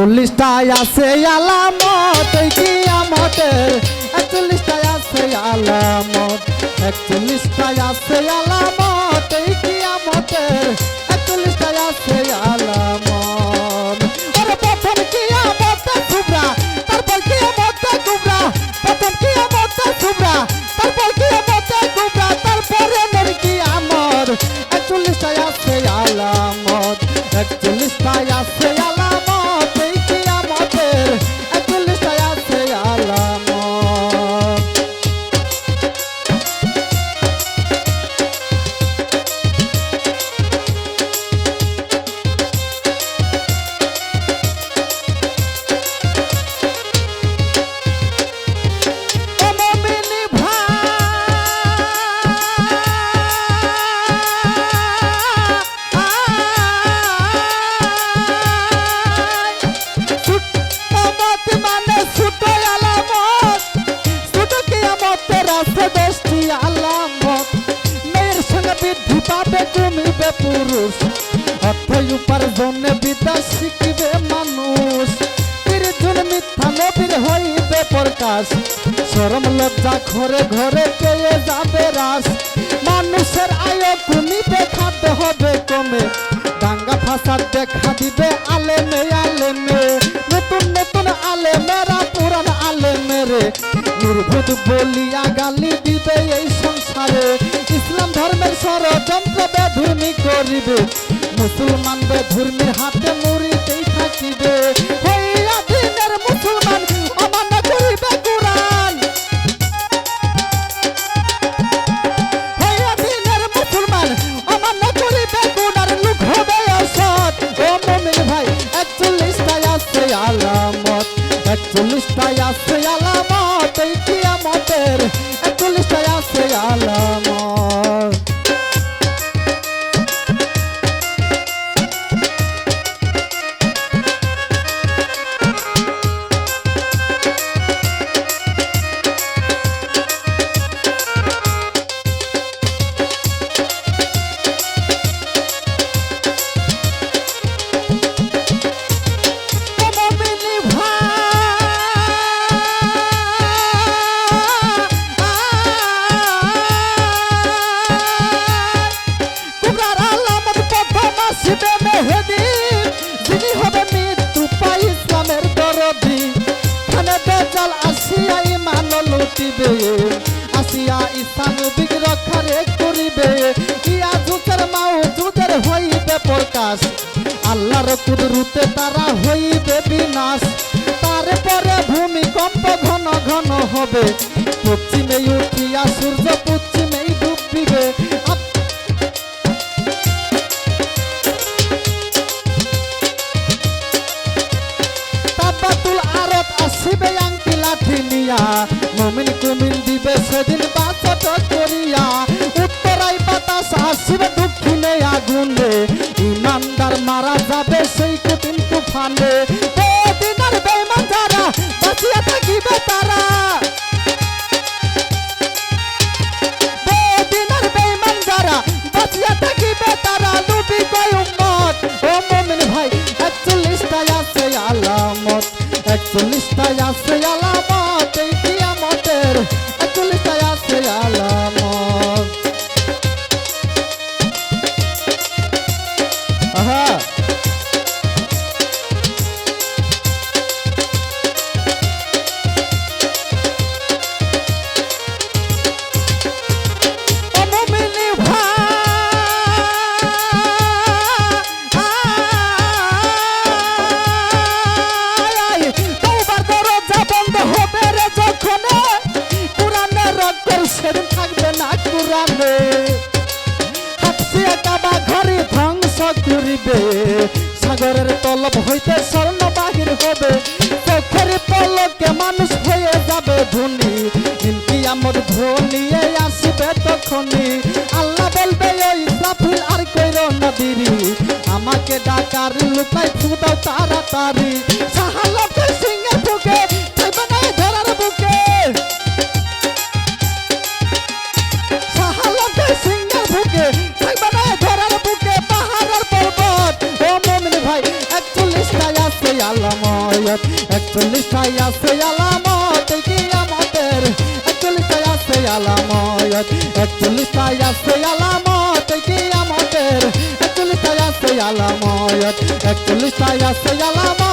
চল্লিশটায় আছে আলামত, এই কিয়ামতের একচল্লিশটায় আছে আলামত একচল্লিশটায় আছে আলামত, এই কিয়ামতের একচল্লিশটায় আছে আলামত। ওরে প্রথম কিয়ামতে কুবরা তারপর কিয়ামতে কুবরা, প্রথম কিয়ামতে কুবরা তারপর কিয়ামতে কুবরা। তারপরে কমিবে পুরুষ অর্থ উপার্জনে বিদ্যা শিখিবে মানুষ। তিরজন মিথ্যা নবীর হইবে প্রকাশ। শরম লজ্জা ঘরে ঘরে পেয়ে যাবে রাস মানুষের আয় কমিবে খাদ্য হবে কমে। দাঙ্গা ফাসাদ দেখা দিবে আলেমে আলেমে। নতুন নতুন আলেমেরা পুরান আলেমেরে নির্ভুত বলিয়া গালি দিবে এই সংসারে। ইসলাম ধর্মের ষড়যন্ত্র বেধুর্মি করিবে মুসলমান বেধর্মীর হাতে মুড়িতেই থাকিবে। হইয়া দিনের মুসলমান অমান্য মুসলমান একচল্লিশটায় আছে আলামত। একচল্লিশটায় আছে আলামত। লুটিবে আসিয়া ইসলাম বিগ্রখারে করিবে। ইয়া জুতের মাও জুতের হইবে প্রকাশ। আল্লাহর কুদরুতে তারা হইবে বিনাশ। তারপরে ভূমিকম্প ঘন ঘন হবে। পশ্চিমে উঠিয়া সূর্য পশ্চিমেই ডুবিবে। আসিবে লাঠি নিয়া। মমিন কুমিন দিবে সেদিন বাচট করিয়া হাফসিয়া কাবা ঘরে ধ্বংস করিবে, সাগরের তলব হইতে স্বর্ণ বাহির হবে, চোখের পলকে মানুষ হয়ে যাবে ধনী। কিন্তু আমার ধনী আসবে তখনই, আল্লাহ আমাকে ডাকার লুকাই ফুদাও তাড়াতাড়ি। সাহালকে সিংহে বুকে আছে আলামত, কি আমাদের? একচল্লিশটাই আছে আলামত একচল্লিশটাই আছে আলামত, কি আমাদের? একচল্লিশটাই আছে আলামত একচল্লিশটাই আছে আলামত।